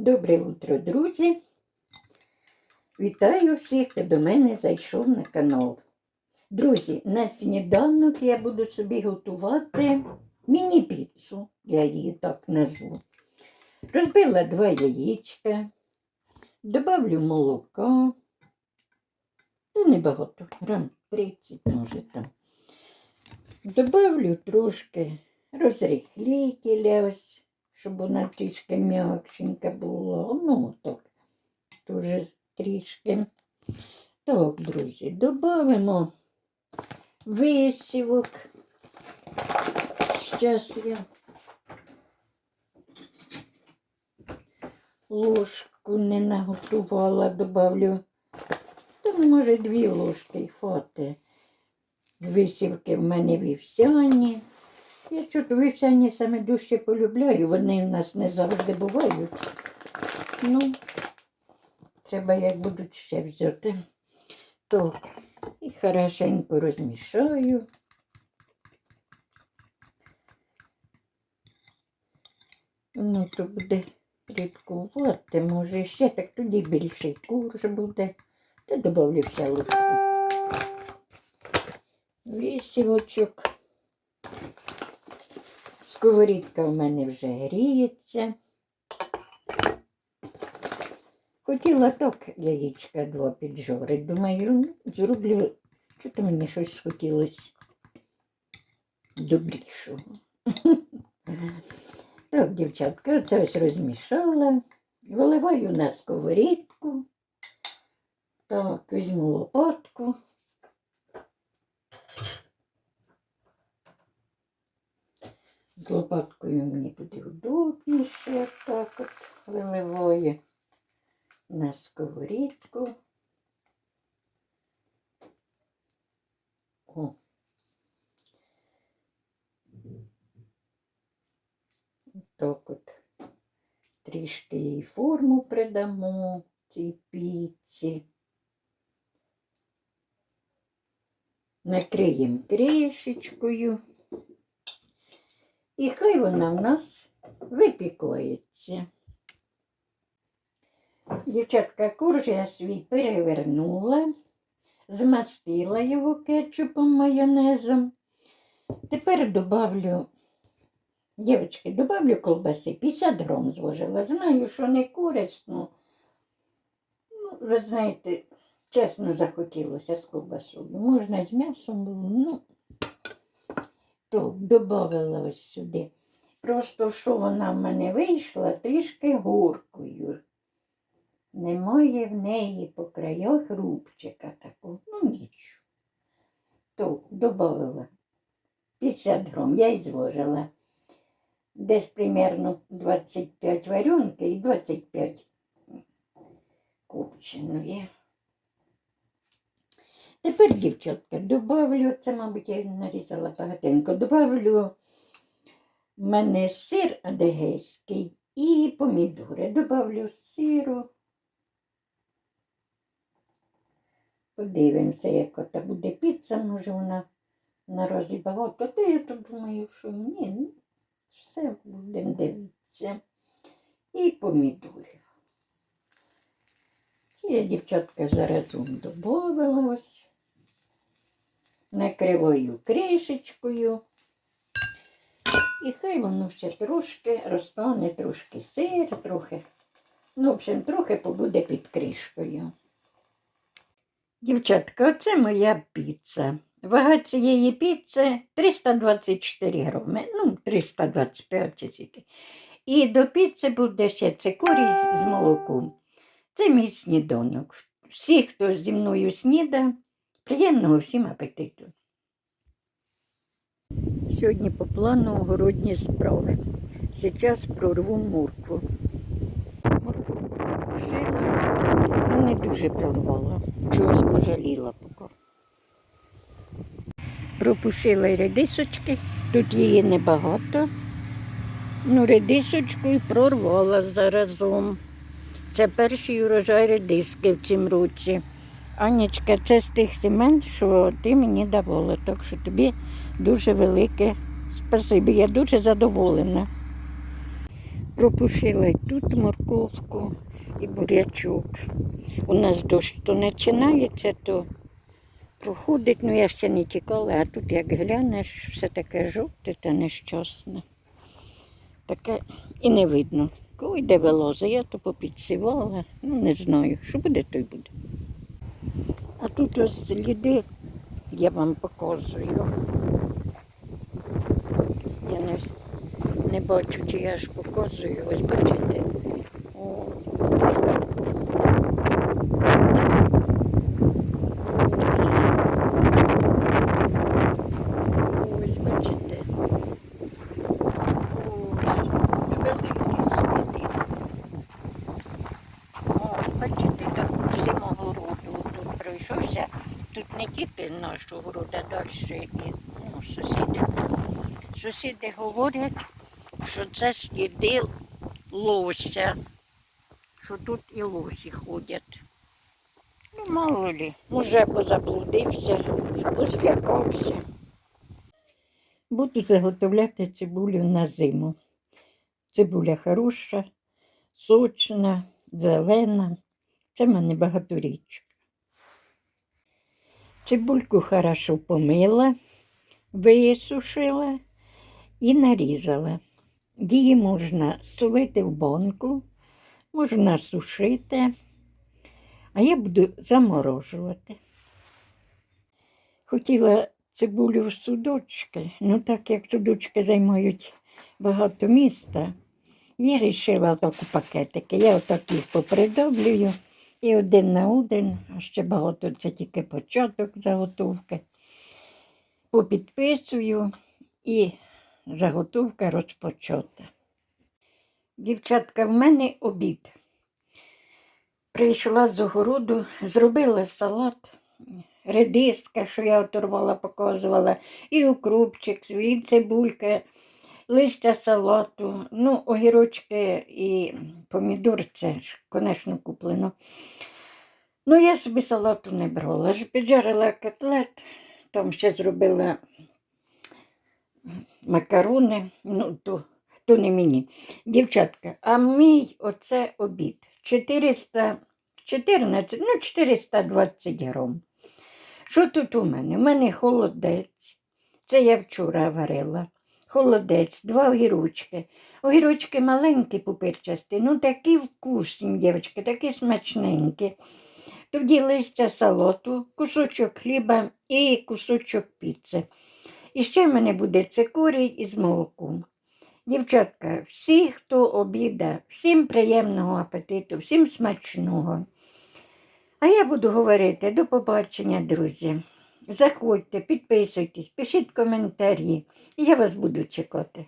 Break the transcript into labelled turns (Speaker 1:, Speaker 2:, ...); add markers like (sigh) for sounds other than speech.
Speaker 1: Добре утро, друзі! Вітаю всіх, хто до мене зайшов на канал. Друзі, на сніданок я буду собі готувати міні-піцу, я її так назву. Розбила два яєчка, добавлю молока, та небагато, грам 30, може там. Добавлю трошки розрихлітеля ось щоб вона трішки м'якшенька була. Ну, так, дуже трішки. Так, друзі, додамо висівок. Зараз я ложку не наготувала, добавлю. Там, може, дві ложки хватить. Висівки в мене вівсяні. Я чого вівсяні саме дужче полюбляю, вони в нас не завжди бувають. Ну, треба як будуть ще взяти. Так, і хорошенько розмішаю. Ну, то буде рідкувати, може ще, так тоді більший курс буде. Та добавлю ще ложку. Вісівочок. Сковорідка в мене вже гріється. Хотіла так яєчка два піджорити. Думаю, ну, зроблю, що то мені щось схотілося добрішого. (laughs) Так, дівчатка, це ось розмішала. Виливаю на сковорідку. Так, візьму лопатку. З лопаткою мені буде удобніше, так от виливаю на сковорідку. О. Так от трішки їй форму придамо цій піці. Накриємо кришечкою. І хай вона в нас випікується. Дівчатка, курж я свій перевернула, змастила його кетчупом майонезом. Тепер добавлю, дівчатки, добавлю колбаси, 50 грам зложила. Знаю, що не корисно. Ну, ви знаєте, чесно захотілося з колбасою. Можна з м'ясом ну. То додавала ось сюди. Просто що вона в мене вийшла трішки горкою. Немає в неї по краях рубчика такого. Ну нічого. То додавала 50 грам, я й зложила. Десь примерно 25 варенки і 25 копченої. Тепер, дівчатка, добавлю, це, мабуть, я нарізала багатенько, добавлю в мене сир адегейський і помідори. Добавлю сиру. Подивимося, як ота буде піца, може вона на разі багато. Та я то думаю, що ні, ну, все будемо дивитися. І помідорів. Ці я, дівчатка, заразом додавала ось накриваю кришечкою. І хай воно ще трошки розтане, трошки сир, трохи. Ну, в общем, трохи побуде під кришкою. Дівчатка, оце моя піца. Вага цієї піци 324 грами, ну, 325 чи скільки. І до піци буде ще цикорій з молоком. Це мій сніданок. Всі, хто зі мною сніда, Приємного всім апетиту. Сьогодні по плану огородні справи. Зараз прорву моркву. Моркву покушила, ну не дуже прорвала. Чогось пожаліла поки. Пропушила й редисочки, тут її небагато. Ну, редисочку і прорвала заразом. Це перший урожай редиски в цьому році. Анічка, це з тих семен, що ти мені давала. Так що тобі дуже велике спасибі. Я дуже задоволена. Пропушила й тут морковку і бурячок. У нас дощ то починається, то проходить, ну я ще не тікала, а тут як глянеш, все таке жовте та нещасне. Таке і не видно. Коли йде велоза, я то попідсівала, ну не знаю, що буде, то й буде. А тут ось сліди я вам показую. Я не, не бачу, чи я ж показую. Ось бачите. О. Ось, бачите. Ось, великі сліди. Ось, бачите, так по всьому городу тут пройшовся. Тут не тільки наш далі і ну, сусіди. Сусіди говорять, що це сліди лося, що тут і лосі ходять. Ну, мало лі, може, позаблудився, або злякався. Буду заготовляти цибулю на зиму. Цибуля хороша, сочна, зелена. Це в мене багаторічка. Цибульку хорошо помила, висушила і нарізала. Її можна солити в банку, можна сушити, а я буду заморожувати. Хотіла цибулю в судочки, ну так як судочки займають багато міста, я вирішила так пакетики. Я отак їх попридоблюю і один на один, а ще багато це тільки початок заготовки. Попідписую і заготовка розпочата. Дівчатка, в мене обід. Прийшла з огороду, зробила салат, редиска, що я оторвала, показувала, і укропчик, і цибулька, листя салату, ну, огірочки і помідор, це ж, звісно, куплено. Ну, я собі салату не брала. Ж піджарила котлет, там ще зробила макарони, ну, то, то не мені. Дівчатка, а мій оце обід 414, ну 420 грам. Що тут у мене? У мене холодець. Це я вчора варила. Холодець, два огірочки. Огірочки маленькі пупирчасті, ну такі вкусні, дівчатки, такі смачненькі. Тоді листя салату, кусочок хліба і кусочок піци. І ще в мене буде цикорій із молоком. Дівчатка, всі, хто обіда, всім приємного апетиту, всім смачного. А я буду говорити до побачення, друзі. Заходьте, підписуйтесь, пишіть коментарі, і я вас буду чекати.